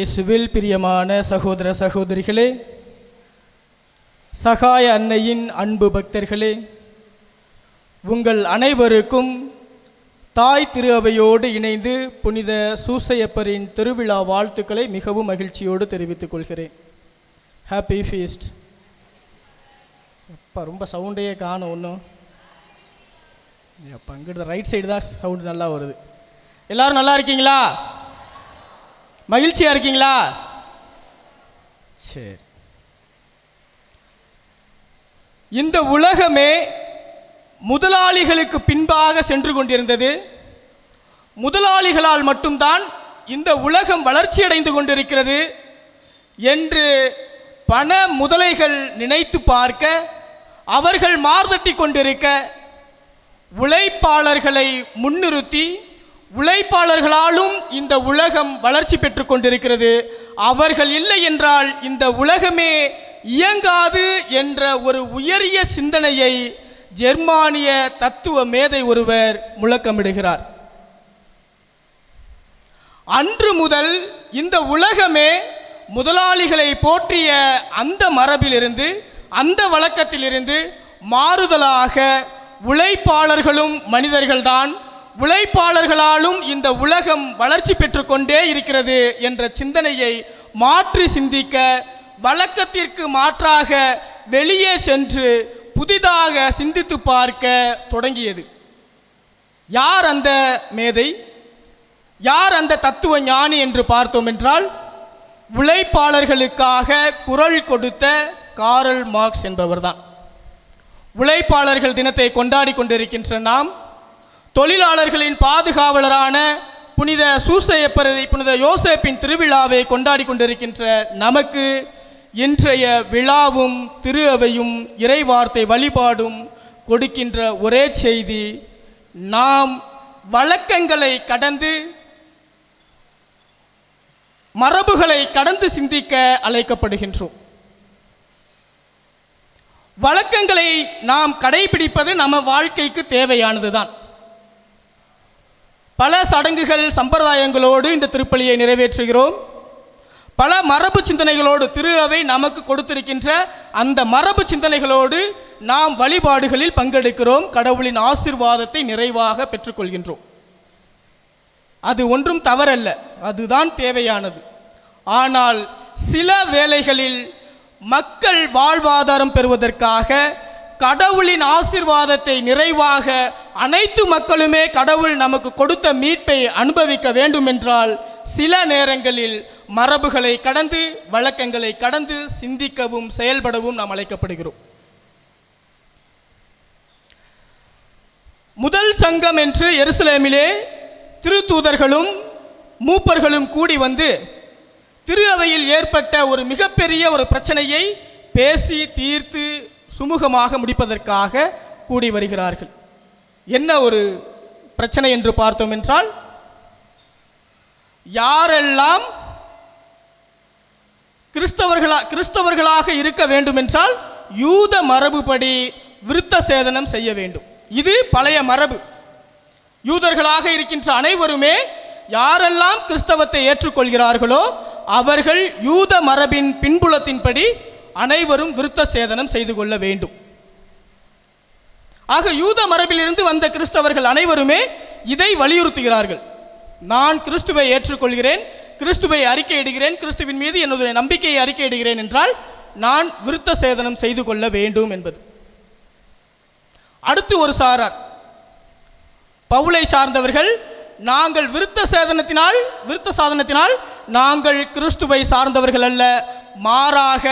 இயேசுவில் பிரியமான சகோதர சகோதரிகளே சகாய அன்னையின் அன்பு பக்தர்களே உங்கள் அனைவருக்கும் தாய் திருவையோடு இணைந்து புனித சூசையப்பரின் திருவிழா வாழ்த்துக்களை மிகவும் மகிழ்ச்சியோடு தெரிவித்துக் கொள்கிறேன். ஹாப்பி ஃபீஸ்ட் அப்பா ரொம்ப சவுண்டையே காணும் ஒன்றும் அப்போ அங்கிட்ட ரைட் சைடு தான் சவுண்டு நல்லா வருது. எல்லாரும் நல்லா இருக்கீங்களா? மகிழ்ச்சியா இருக்கீங்களா? சரி. இந்த உலகமே முதலாளிகளுக்கு பின்பாக சென்று கொண்டிருந்தது. முதலாளிகளால் மட்டும்தான் இந்த உலகம் வளர்ச்சியடைந்து கொண்டிருக்கிறது என்று பண முதலைகள் நினைத்து பார்க்க அவர்கள் மார்தட்டி கொண்டிருக்க உழைப்பாளர்களை முன்னிறுத்தி உழைப்பாளர்களாலும் இந்த உலகம் வளர்ச்சி பெற்று கொண்டிருக்கிறது அவர்கள் இல்லை என்றால் இந்த உலகமே இயங்காது என்ற ஒரு உயரிய சிந்தனையை ஜெர்மானிய தத்துவ மேதை ஒருவர் முழக்கமிடுகிறார். அன்று முதல் இந்த உலகமே முதலாளிகளை போற்றிய அந்த மரபிலிருந்து அந்த வழக்கத்திலிருந்து மாறுதலாக உழைப்பாளர்களும் மனிதர்கள்தான் உழைப்பாளர்களாலும் இந்த உலகம் வளர்ச்சி பெற்றுக்கொண்டே இருக்கிறது என்ற சிந்தனையை மாற்றி சிந்திக்க வழக்கத்திற்கு மாற்றாக வெளியே சென்று புதிதாக சிந்தித்து பார்க்க தொடங்கியது. யார் அந்த மேதை? யார் அந்த தத்துவ ஞானி என்று பார்த்தோம் என்றால் உழைப்பாளர்களுக்காக குரல் கொடுத்த காரல் மார்க்ஸ் என்பவர்தான். உழைப்பாளர்கள் தினத்தை கொண்டாடி கொண்டிருக்கின்ற நாம் தொழிலாளர்களின் பாதுகாவலரான புனித சூசையப்பரதி புனித யோசேப்பின் திருவிழாவை கொண்டாடி கொண்டிருக்கின்ற நமக்கு இன்றைய விழாவும் திரு அவையும் இறைவார்த்தை வழிபாடும் கொடுக்கின்ற ஒரே செய்தி நாம் வழக்கங்களை கடந்து மரபுகளை கடந்து சிந்திக்க அழைக்கப்படுகின்றோம். வழக்கங்களை நாம் கடைபிடிப்பது நம்ம வாழ்க்கைக்கு தேவையானதுதான். பல சடங்குகள் சம்பிரதாயங்களோடு இந்த திருப்பலியை நிறைவேற்றுகிறோம். பல மரபு சிந்தனைகளோடு திரு அவை நமக்கு கொடுத்திருக்கின்ற அந்த மரபு சிந்தனைகளோடு நாம் வழிபாடுகளில் பங்கெடுக்கிறோம். கடவுளின் ஆசிர்வாதத்தை நிறைவாக பெற்றுக்கொள்கின்றோம். அது ஒன்றும் தவறல்ல. அதுதான் தேவையானது. ஆனால் சில வேளைகளில் மக்கள் வாழ்வாதாரம் பெறுவதற்காக கடவுளின் ஆசிர்வாதத்தை நிறைவாக அனைத்து மக்களுமே கடவுள் நமக்கு கொடுத்த மீட்பை அனுபவிக்க வேண்டும் என்றால் சில நேரங்களில் மரபுகளை கடந்து வழக்கங்களை கடந்து சிந்திக்கவும் செயல்படவும் நாம் அழைக்கப்படுகிறோம். முதல் சங்கம் என்று எருசலேமிலே திருத்தூதர்களும் மூப்பர்களும் கூடி வந்து திரு அவையில் ஏற்பட்ட ஒரு மிகப்பெரிய ஒரு பிரச்சனையை பேசி தீர்த்து சுமூகமாக முடிப்பதற்காக கூடி வருகிறார்கள். என்ன ஒரு பிரச்சனை என்று பார்த்தோம் என்றால் யாரெல்லாம் கிறிஸ்தவர்களா கிறிஸ்தவர்களாக இருக்க வேண்டும் என்றால் யூத மரபுபடி விருத்த சேதனம் செய்ய வேண்டும். இது பழைய மரபு. யூதர்களாக இருக்கின்ற அனைவருமே யாரெல்லாம் கிறிஸ்தவத்தை ஏற்றுக்கொள்கிறார்களோ அவர்கள் யூத மரபின் பின்புலத்தின்படி அனைவரும் விருத்த சேதனம் செய்து கொள்ள வேண்டும். ஆக யூத மரபிலிருந்து வந்த கிறிஸ்தவர்கள் அனைவருமே இதை வலியுறுத்துகிறார்கள். நான் கிறிஸ்துவை ஏற்றுக்கொள்கிறேன் கிறிஸ்துவை அறிக்கையிடுகிறேன் கிறிஸ்துவின் மீது என்னுடைய நம்பிக்கையை அறிக்கையிடுகிறேன் என்றால் நான் விருத்த சேதனம் செய்து கொள்ள வேண்டும் என்பது. அடுத்து ஒரு சாரார். பவுலை சார்ந்தவர்கள் நாங்கள் விருத்த சேதனத்தினால் விருத்த சாதனத்தினால் நாங்கள் கிறிஸ்துவை சார்ந்தவர்கள் அல்ல மாறாக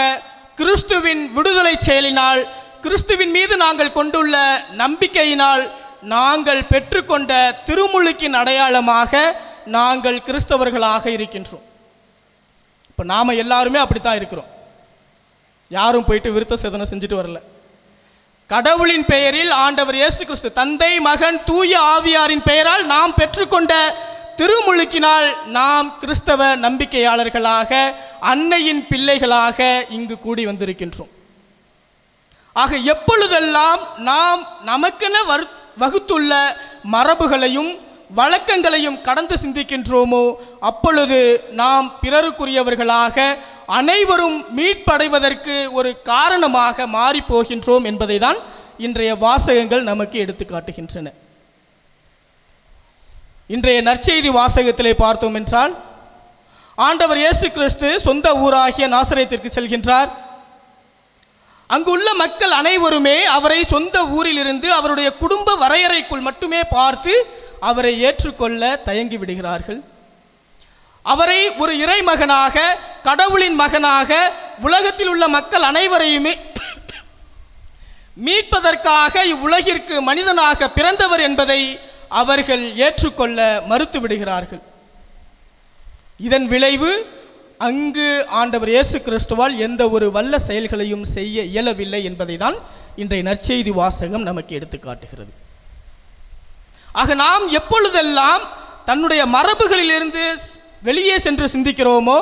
கிறிஸ்துவின் விடுதலை செயலினால் கிறிஸ்துவின் மீது நாங்கள் கொண்டுள்ள நம்பிக்கையினால் நாங்கள் பெற்றுக்கொண்ட திருமுழுக்கின் அடையாளமாக நாங்கள் கிறிஸ்தவர்களாக இருக்கின்றோம். இப்போ நாம் எல்லாருமே அப்படித்தான் இருக்கிறோம். யாரும் போயிட்டு விருத்த சேதனை செஞ்சுட்டு வரல. கடவுளின் பெயரில் ஆண்டவர் இயேசு கிறிஸ்து தந்தை மகன் தூய ஆவியாரின் பெயரால் நாம் பெற்றுக்கொண்ட திருமுழுக்கினால் நாம் கிறிஸ்தவ நம்பிக்கையாளர்களாக அன்னையின் பிள்ளைகளாக இங்கு கூடி வந்திருக்கின்றோம். ஆக எப்பொழுதெல்லாம் நாம் நமக்கென வரு வகுத்துள்ள மரபுகளையும் வழக்கங்களையும் கடந்து சிந்திக்கின்றோமோ அப்பொழுது நாம் பிறருக்குரியவர்களாக அனைவரும் மீட்படைவதற்கு ஒரு காரணமாக மாறிப்போகின்றோம் என்பதை தான் இன்றைய வாசகங்கள் நமக்கு எடுத்து காட்டுகின்றன. இன்றைய நற்செய்தி வாசகத்திலே பார்த்தோம் என்றால் ஆண்டவர் இயேசு கிறிஸ்து சொந்த ஊராகிய நாசரயத்திற்கு செல்கின்றார். அங்குள்ள மக்கள் அனைவருமே அவரை சொந்த ஊரிலிருந்து அவருடைய குடும்ப வரையறைக்குள் மட்டுமே பார்த்து அவரை ஏற்றுக்கொள்ள தயங்கி விடுகிறார்கள். அவரை ஒரு இறைமகனாக கடவுளின் மகனாக உலகத்தில் உள்ள மக்கள் அனைவரையுமே மீட்பதற்காக இவ்வுலகிற்கு மனிதனாக பிறந்தவர் என்பதை அவர்கள் ஏற்றுக்கொள்ள மறுத்து விடுகிறார்கள் இதன் விளைவு அங்கு ஆண்டவர் இயேசு கிறிஸ்துவால் எந்த ஒரு வல்ல செயல்களையும் செய்ய இயலவில்லை என்பதை தான் இன்றைய நற்செய்தி வாசகம் நமக்கு எடுத்து காட்டுகிறது. ஆக நாம் எப்பொழுதெல்லாம் தன்னுடைய மரபுகளிலிருந்து வெளியே சென்று சிந்திக்கிறோமோ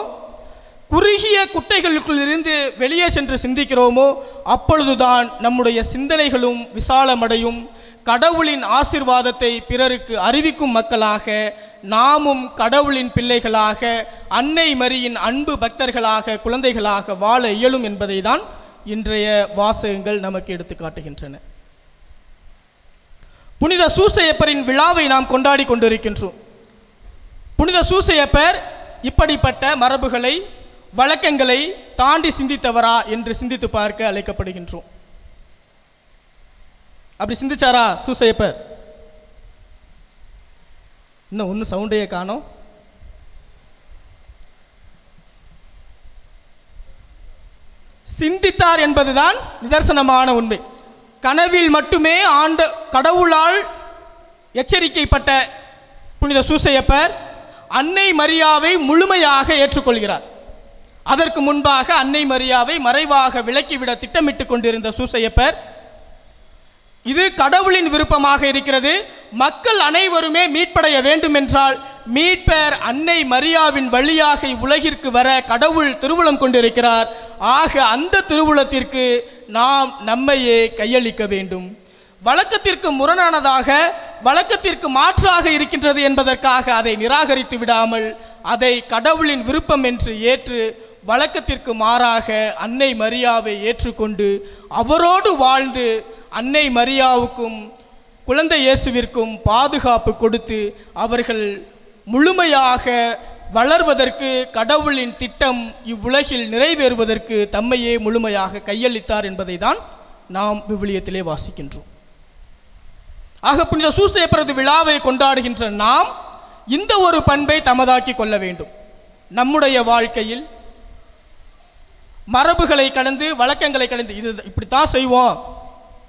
குறுகிய குட்டைகளுக்குள் இருந்து வெளியே சென்று சிந்திக்கிறோமோ அப்பொழுதுதான் நம்முடைய சிந்தனைகளும் விசாலமடையும் கடவுளின் ஆசிர்வாதத்தை பிறருக்கு அறிவிக்கும் மக்களாக நாமும் கடவுளின் பிள்ளைகளாக அன்னை மரியின் அன்பு பக்தர்களாக குழந்தைகளாக வாழ இயலும் என்பதை தான் இன்றைய வாசகங்கள் நமக்கு எடுத்து காட்டுகின்றன. புனித சூசையப்பரின் விழாவை நாம் கொண்டாடி கொண்டிருக்கின்றோம். புனித சூசையப்பர் இப்படிப்பட்ட மரபுகளை வழக்கங்களை தாண்டி சிந்தித்தவரா என்று சிந்தித்து பார்க்க அழைக்கப்படுகின்றோம். அப்படி சிந்திச்சாரா சூசையப்பர்? இன்னும் ஒன்றும் சவுண்டையே காணோம். சிந்தித்தார் என்பதுதான் நிதர்சனமான உண்மை. கனவில் மட்டுமே ஆண்ட கடவுளால் எச்சரிக்கைப்பட்ட புனித சூசையப்பர் அன்னை மரியாவை முழுமையாக ஏற்றுக்கொள்கிறார். அதற்கு முன்பாக அன்னை மரியாவை மறைவாக விலக்கிவிட திட்டமிட்டு கொண்டிருந்த சூசையப்பர் இது கடவுளின் விருப்பமாக இருக்கிறது. மக்கள் அனைவருமே மீட்படைய வேண்டும் என்றால் மீட்பர் அன்னை மரியாவின் வழியாக உலகிற்கு வர கடவுள் திருவுளம் கொண்டிருக்கிறார். ஆக அந்த திருவுளத்திற்கு நாம் நம்மையே கையளிக்க வேண்டும். வழக்கத்திற்கு முரணானதாக வழக்கத்திற்கு மாற்றாக இருக்கின்றது என்பதற்காக அதை நிராகரித்து விடாமல் அதை கடவுளின் விருப்பம் என்று ஏற்று வழக்கத்திற்கு மாறாக அன்னை மரியாவை ஏற்றுக்கொண்டு அவரோடு வாழ்ந்து அன்னை மரியாவுக்கும் குழந்தை இயேசுவிற்கும் பாதுகாப்பு கொடுத்து அவர்கள் முழுமையாக வளர்வதற்கு கடவுளின் திட்டம் இவ்வுலகில் நிறைவேறுவதற்கு தம்மையே முழுமையாக கையளித்தார் என்பதை தான் நாம் விவிலியத்திலே வாசிக்கின்றோம். ஆக புனித சூசேப்பரது விழாவை கொண்டாடுகின்ற நாம் இந்த ஒரு பண்பை தமதாக்கி கொள்ள வேண்டும். நம்முடைய வாழ்க்கையில் மரபுகளை கடந்து வழக்கங்களை கடந்து இது இப்படித்தான் செய்வோம்.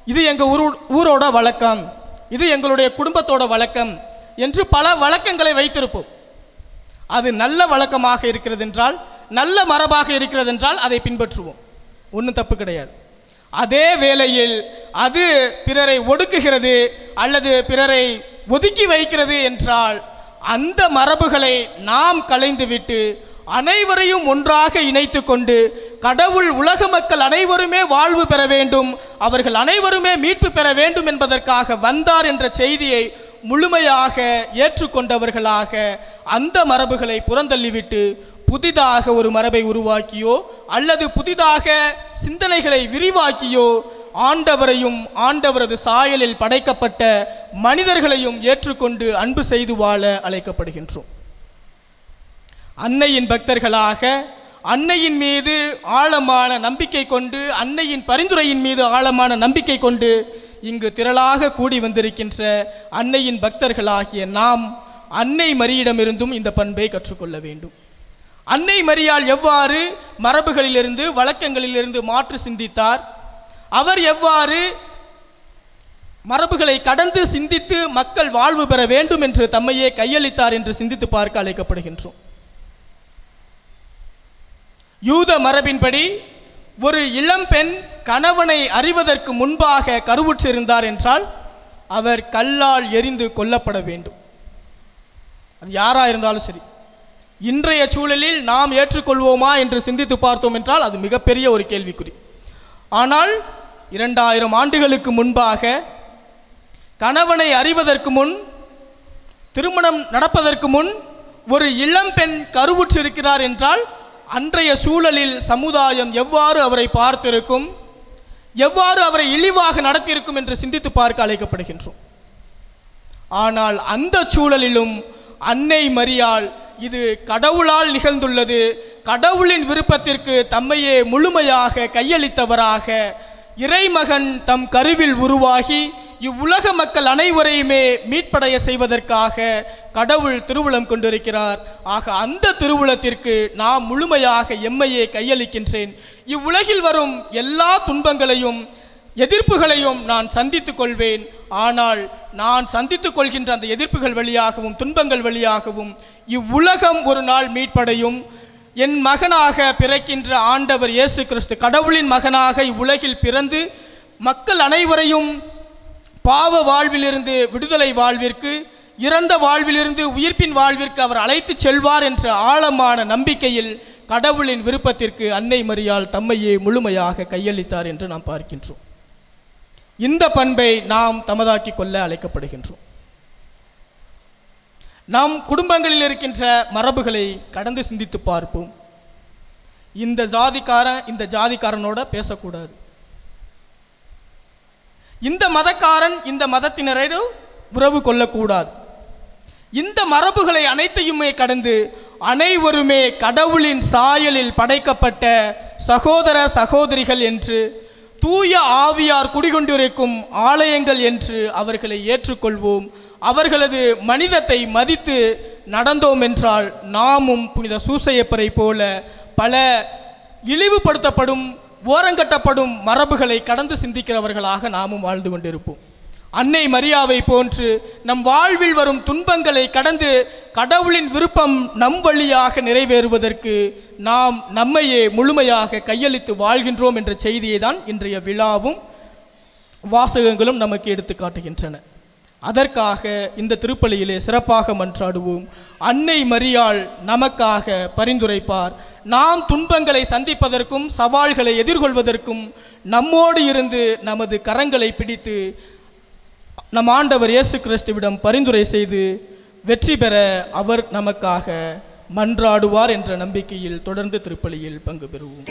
இது எங்கள் ஊரு ஊரோட வழக்கம். இது எங்களுடைய குடும்பத்தோட வழக்கம் என்று பல வழக்கங்களை வைத்திருப்போம். அது நல்ல வழக்கமாக இருக்கிறது என்றால் நல்ல மரபாக இருக்கிறது என்றால் அதை பின்பற்றுவோம். ஒன்றும் தப்பு கிடையாது. அதே வேளையில் அது பிறரை ஒடுக்குகிறது அல்லது பிறரை ஒதுக்கி வைக்கிறது என்றால் அந்த மரபுகளை நாம் கலைந்துவிட்டு அனைவரையும் ஒன்றாக இணைத்து கொண்டு கடவுள் உலக மக்கள் அனைவருமே வாழ்வு பெற வேண்டும் அவர்கள் அனைவருமே மீட்பு பெற வேண்டும் என்பதற்காக வந்தார் என்ற செய்தியை முழுமையாக ஏற்றுக்கொண்டவர்களாக அந்த மரபுகளை புறந்தள்ளிவிட்டு புதிதாக ஒரு மரபை உருவாக்கியோ அல்லது புதிதாக சிந்தனைகளை விரிவாக்கியோ ஆண்டவரையும் ஆண்டவரது சாயலில் படைக்கப்பட்ட மனிதர்களையும் ஏற்றுக்கொண்டு அன்பு செய்து வாழ அழைக்கப்படுகின்றோம். அன்னையின் பக்தர்களாக அன்னையின் மீது ஆழமான நம்பிக்கை கொண்டு அன்னையின் பரிந்துரையின் மீது ஆழமான நம்பிக்கை கொண்டு இங்கு திரளாக கூடி வந்திருக்கின்ற அன்னையின் பக்தர்களாகிய நாம் அன்னை மரியிடமிருந்தும் இந்த பண்பை கற்றுக்கொள்ள வேண்டும். அன்னை மரியால் எவ்வாறு மரபுகளிலிருந்து வழக்கங்களிலிருந்து மாற்று சிந்தித்தார்? அவர் எவ்வாறு மரபுகளை கடந்து சிந்தித்து மக்கள் வாழ்வு பெற வேண்டும் என்று தம்மையே கையளித்தார் என்று சிந்தித்து பார்க்க அழைக்கப்படுகின்றோம். யூத மரபின்படி ஒரு இளம்பெண் கணவனை அறிவதற்கு முன்பாக கருவுற்றிருந்தார் என்றால் அவர் கல்லால் எரிந்து கொல்லப்பட வேண்டும். அது யாராக இருந்தாலும் சரி. இன்றைய சூழலில் நாம் ஏற்றுக்கொள்வோமா என்று சிந்தித்து பார்த்தோம் என்றால் அது மிகப்பெரிய ஒரு கேள்விக்குறி. ஆனால் இரண்டாயிரம் ஆண்டுகளுக்கு முன்பாக கணவனை அறிவதற்கு முன் திருமணம் நடப்பதற்கு முன் ஒரு இளம்பெண் கருவுற்றிருக்கிறார் என்றால் அன்றைய சூழலில் சமுதாயம் எவ்வாறு அவரை பார்த்திருக்கும் எவ்வாறு அவரை இழிவாக நடத்தியிருக்கும் என்று சிந்தித்து பார்க்க அழைக்கப்படுகின்றோம். ஆனால் அந்த சூழலிலும் அன்னை மரியாள் இது கடவுளால் நிகழ்ந்துள்ளது கடவுளின் விருப்பத்திற்கு தம்மையே முழுமையாக கையளித்தவராக இறைமகன் தம் கருவில் உருவாகி இவ்வுலக மக்கள் அனைவரையுமே மீட்படைய செய்வதற்காக கடவுள் திருவுளம் கொண்டிருக்கிறார். ஆக அந்த திருவுளத்திற்கு நான் முழுமையாக எம்மையே கையளிக்கின்றேன். இவ்வுலகில் வரும் எல்லா துன்பங்களையும் எதிர்ப்புகளையும் நான் சந்தித்துக் கொள்வேன். ஆனால் நான் சந்தித்துக் கொள்கின்ற அந்த எதிர்ப்புகள் வழியாகவும் துன்பங்கள் வழியாகவும் இவ்வுலகம் ஒரு நாள் மீட்படையும். என் மகனாக பிறக்கின்ற ஆண்டவர் இயேசு கிறிஸ்து கடவுளின் மகனாக இவ்வுலகில் பிறந்து மக்கள் அனைவரையும் பாவ வாழ்விலிருந்து விடுதலை வாழ்விற்கு இறந்த வாழ்விலிருந்து உயிர்ப்பின் வாழ்விற்கு அவர் அழைத்துச் செல்வார் என்ற ஆழமான நம்பிக்கையில் கடவுளின் விருப்பத்திற்கு அன்னை மரியால் தம்மையே முழுமையாக கையளித்தார் என்று நாம் பார்க்கின்றோம். இந்த பண்பை நாம் தமதாக்கிக் கொள்ள அழைக்கப்படுகின்றோம். நம் குடும்பங்களில் இருக்கின்ற மரபுகளை கடந்து சிந்தித்து பார்ப்போம். இந்த ஜாதிக்காரன் இந்த ஜாதிக்காரனோட பேசக்கூடாது. இந்த மதக்காரன் இந்த மதத்தினரோடு உறவு கொள்ளக்கூடாது. இந்த மரபுகளை அனைத்தையுமே கடந்து அனைவருமே கடவுளின் சாயலில் படைக்கப்பட்ட சகோதர சகோதரிகள் என்று தூய ஆவியார் குடிகொண்டிருக்கும் ஆலயங்கள் என்று அவர்களை ஏற்றுக்கொள்வோம். அவர்களது மனிதத்தை மதித்து நடந்தோம் என்றால் நாமும் புனித சூசையப்பரை போல பல இழிவுபடுத்தப்படும் ஓரங்கட்டப்படும் மரபுகளை கடந்து சிந்திக்கிறவர்களாக நாமும் வாழ்ந்து கொண்டிருப்போம். அன்னை மரியாவை போன்று நம் வாழ்வில் வரும் துன்பங்களை கடந்து கடவுளின் விருப்பம் நம் வழியாக நிறைவேறுவதற்கு நாம் நம்மையே முழுமையாக கையளித்து வாழ்கின்றோம் என்ற செய்தியை தான் இன்றைய விழாவும் வாசகங்களும் நமக்கு எடுத்து காட்டுகின்றன. அதற்காக இந்த திருப்பலியிலே சிறப்பாக மன்றாடுவோம். அன்னை மரியாள் நமக்காக பரிந்துரைப்பார். நாம் துன்பங்களை சந்திப்பதற்கும் சவால்களை எதிர்கொள்வதற்கும் நம்மோடு இருந்து நமது கரங்களை பிடித்து நம் ஆண்டவர் இயேசு கிறிஸ்துவிடம் பரிந்துரை செய்து வெற்றி பெற அவர் நமக்காக மன்றாடுவார் என்ற நம்பிக்கையில் தொடர்ந்து திருப்பலியில் பங்கு பெறுவோம்.